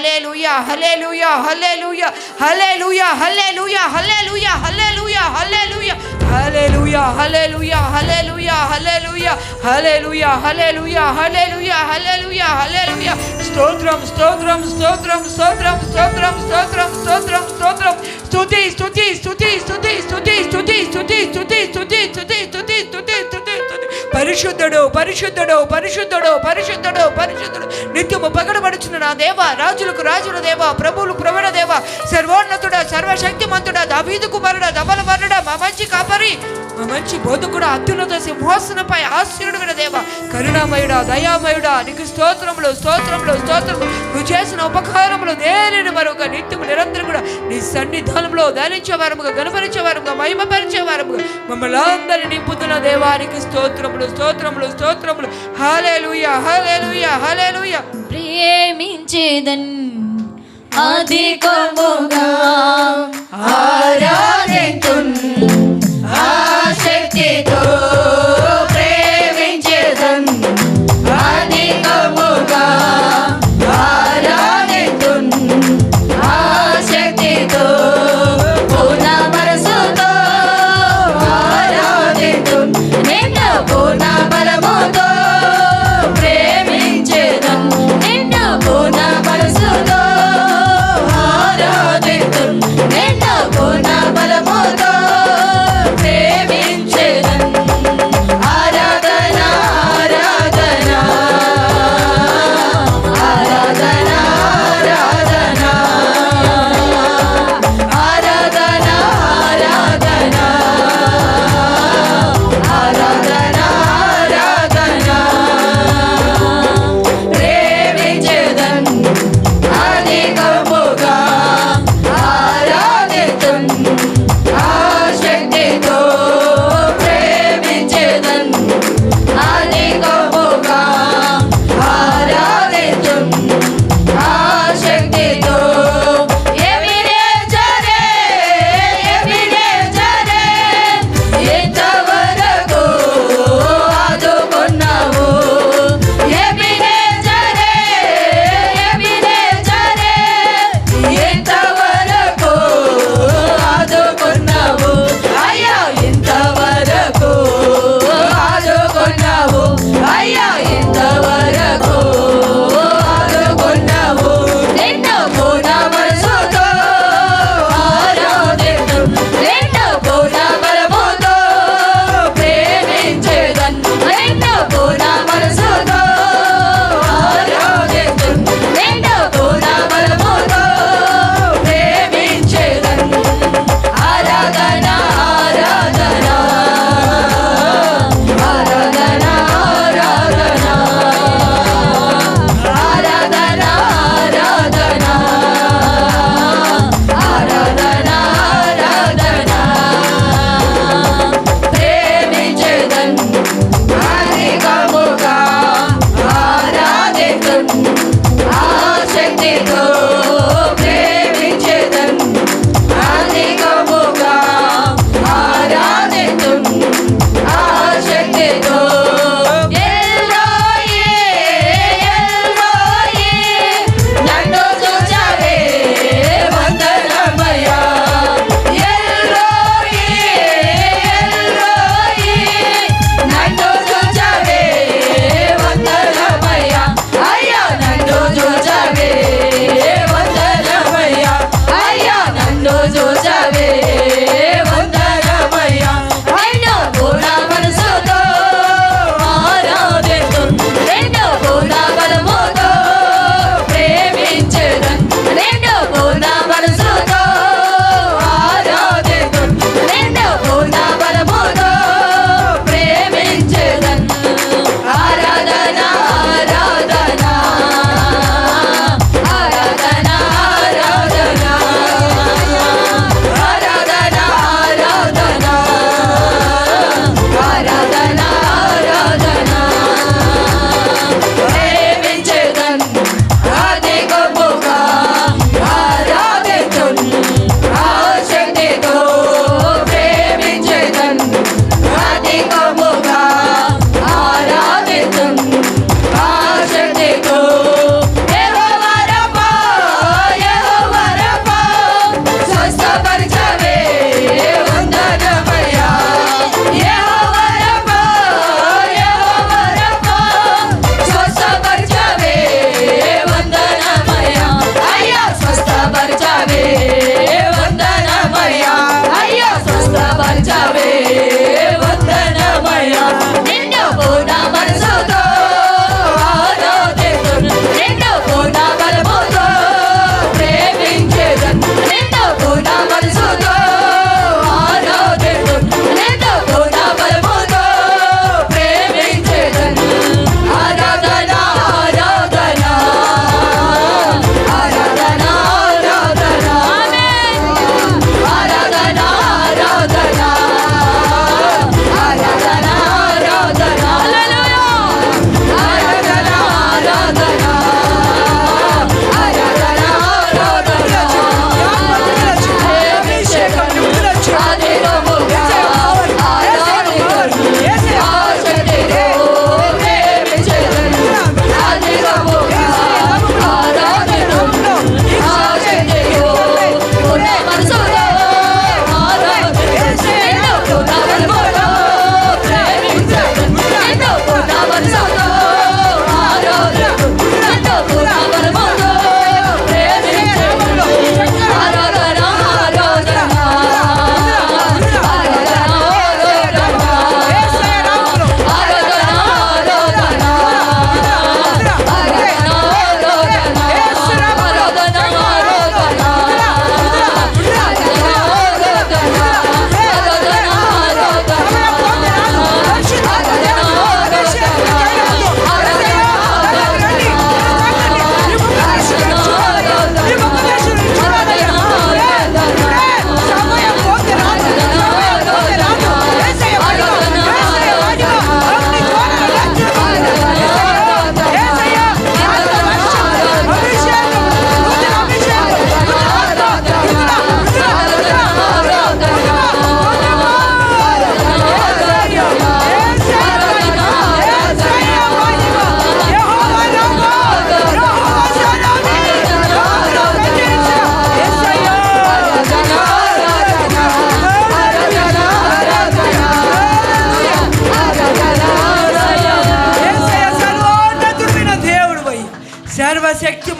Hallelujah, hallelujah, hallelujah, hallelujah, hallelujah, hallelujah, hallelujah, hallelujah. Hallelujah, hallelujah, hallelujah, hallelujah, hallelujah, hallelujah, hallelujah, hallelujah, hallelujah. Stotram, stotram, stotram, stotram, stotram, stotram, stotram, stotram. Stuti, stuti, stuti, stuti, stuti, stuti, stuti, stuti. పరిశుద్ధుడు పరిశుద్ధుడు పరిశుద్ధుడు పరిశుద్ధుడు పరిశుద్ధుడు. నిత్యము పగడబడుచున్న నా దేవ రాజులకు రాజుల దేవ ప్రభువులు ప్రవణ దేవ సర్వోన్నతుడ సర్వశక్తిమంతుడ దావీదు కుమారుడ దబల వరుడ మా మంచి కాపరి. మంచి బోధకుడు అత్యున్నత సింహాసనపై ఆశ్చర్యుడు దేవ కరుణామయుడా దయామయుడా నీకు స్తోత్రములు స్తోత్రములు స్తోత్రములు. నువ్వు చేసిన ఉపకారములు దేనిని మరొక నిత్యము నిరంతరం కూడా నీ సన్నిధానంలో ధరించే వారముగా గణపరిచే వారముగా మహిమపరిచే వారముగా మమ్మల్ని అందరి నింపుతున్న దేవానికి స్తోత్రములు స్తోత్రములు స్తోత్రములు. హల్లెలూయా హల్లెలూయా హల్లెలూయా ప్రేమించేదన్ అధికముగా ఆరాధే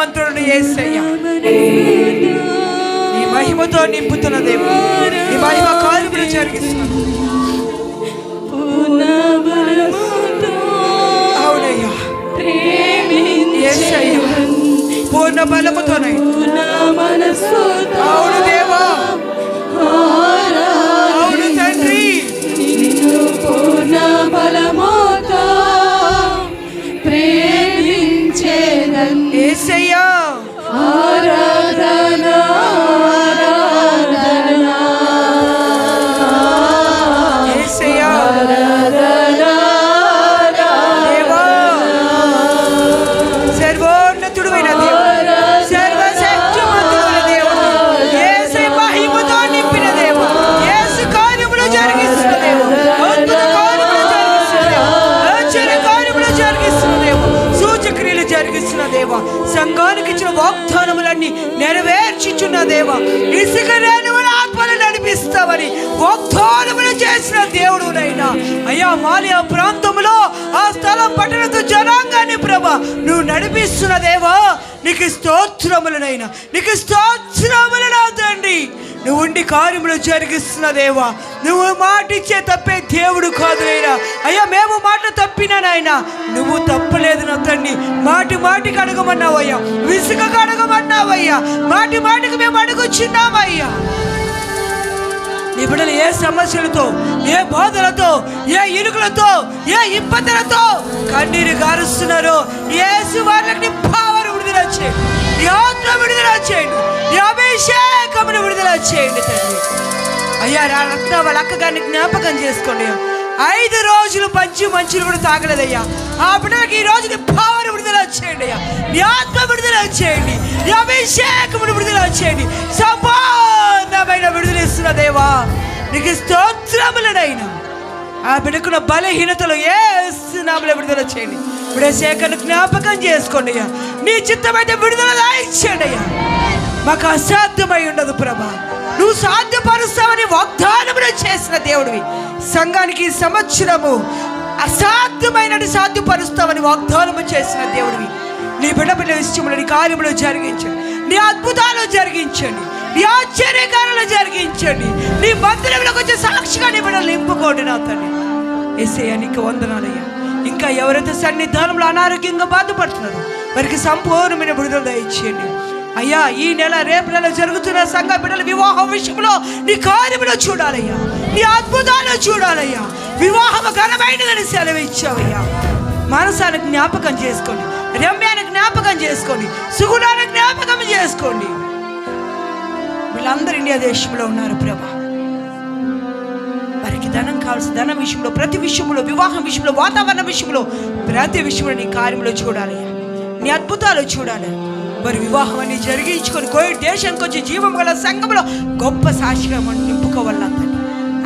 అయ్యా నీ మహిమతో నింపుతున్న దేవా నీ మహిమ కార్యములు జరిగిస్తున్నా అవునయ్యా. పూర్ణ బలముతోనై జరిగిస్తున్న దేవ. సంఘానికి ఇచ్చిన వాగ్దానములన్నీ నెరవేర్చుచున్న దేవ. ఇసుక రేణువుల ఆత్మను నడిపిస్తామని వాగ్దానములు చేసిన దేవుడు నైనా అయ్యా మాలి ఆ ప్రాంతంలో ఆ స్థలం పట్టణతో జనాంగాన్ని ప్రభ నువ్వు నడిపిస్తున్న దేవా. నీకు స్తోత్రములనైనా నీకు స్తోత్రములు ఉండి కార్యములు జరిగిస్తున్న దేవా నువ్వు మాట ఇచ్చే తప్పే దేవుడు కాదు అయినా అయ్యా మేము మాట తప్పినానైనా నువ్వు తప్పలేదు నా తండ్రి మాటి మాటికి అడగమన్నావయ్యా విసుగ అడగమన్నావయ్యా మాటి మాటికి మేము అడుగుచున్నామయ్యా నీ బిడ్డలు ఏ సమస్యలతో ఏ బాధలతో ఏ ఇరుకులతో ఏ ఇబ్బందులతో కన్నీరు గారుస్తున్నారో ఏసు శివార్లకి పవర్ విడుదల చేయండి నీ ఆత్మ విడుదల చేయండి. నీ అభిషేకమును విడుదల చేయండి తండ్రి. అయ్యా రా వాళ్ళ అక్కగారిని జ్ఞాపకం చేసుకోండి. ఐదు రోజులు పంచి మంచులు కూడా తాగలేదయ్యా. ఆ బిడ్డలకి ఈ రోజు నీ పవర్ విడుదల చేయండి అయ్యా. నీ ఆత్మ విడుదల చేయండి. నీ అభిషేకమును విడుదల చేయండి. సంపూర్ణమైన విడుదల ఇస్తున్న దేవా నీకు స్తోత్రములనైనా. ఆ బిడ్డకున్న బలహీనతలు ఏ నామలో విడుదల చేయండి. ఇప్పుడే శేఖర్ను జ్ఞాపకం చేసుకోండి అయ్యా. నీ చిత్తమైతే విడుదల దాయించండి అయ్యా. మాకు అసాధ్యమై ఉండదు ప్రభా. నువ్వు సాధ్యపరుస్తావని వాగ్దానములు చేసిన దేవుడివి. సంఘానికి సంవత్సరము అసాధ్యమైన సాధ్యపరుస్తావని వాగ్దానము చేసిన దేవుడివి. నీ బిడ్డ బిడ్డ విషయంలో నీ కార్యములు జరిగించండి. నీ అద్భుతాలు జరిగించండి. నీ ఆశ్చర్యకారాలు జరిగించండి. నీ మందిరంలోకి వచ్చే సాక్షిగా నీ బిడ్డలు నింపుకోండి నా తండ్రి. ఎస్ఐ నీకు వందనాలయ్యా ఇంకా ఎవరైతే సన్నిధానంలో అనారోగ్యంగా బాధపడుతున్నారో వారికి సంపూర్ణమైన విడుదల దయచేయండి. అయ్యా ఈ నెల రేపు నెల జరుగుతున్న సంఘ బిడ్డల వివాహం విషయంలో నీ కార్యములో చూడాలయ్యా. నీ అద్భుతాలు చూడాలయ్యా. వివాహం ఘనమైనదని సెలవు ఇచ్చావయ్యా మనసాన్ని జ్ఞాపకం చేసుకోండి. రమ్యాన్ని జ్ఞాపకం చేసుకోండి. సుగుణాన్ని జ్ఞాపకం చేసుకోండి. వీళ్ళందరూ ఇండియా దేశంలో ఉన్నారు ప్రభా. వారికి ధనం కావాల్సిన ధనం విషయంలో ప్రతి విషయంలో వివాహం విషయంలో వాతావరణ విషయంలో ప్రతి విషయంలో నీ కార్యంలో చూడాలి నీ అద్భుతాలు చూడాలి. మరి వివాహం అని జరిగించుకొని కోవిడ్ దేశానికి వచ్చి జీవం గల సంఘంలో గొప్ప సాక్షిగా మనం నింపుకోవాలా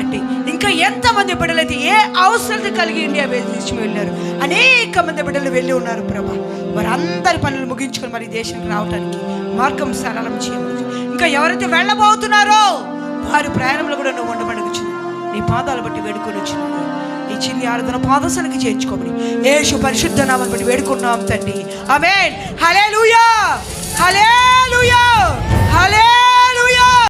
అంటే ఇంకా ఎంతమంది బిడ్డలైతే ఏ అవసరం కలిగి ఇండియా దేశం వెళ్ళారు అనేక మంది బిడ్డలు వెళ్ళి ఉన్నారు ప్రభా. వారందరి పనులు ముగించుకొని మరి దేశానికి రావడానికి మార్గం సరళం చేయవచ్చు ఇంకా ఎవరైతే వెళ్ళబోతున్నారో వారి ప్రయాణంలో కూడా నువ్వు ఉండబడుచున్నావు నీ పాదాలు బట్టి వేడుకొని వచ్చినాను. ఈ చిన్ని ఆరాధన పాదసనకి చేర్చుకోమని. యేసు పరిశుద్ధ నామని బట్టి వేడుకున్నాం తండ్రి. ఆమెన్. హలే లూయా హలే లూయా హలే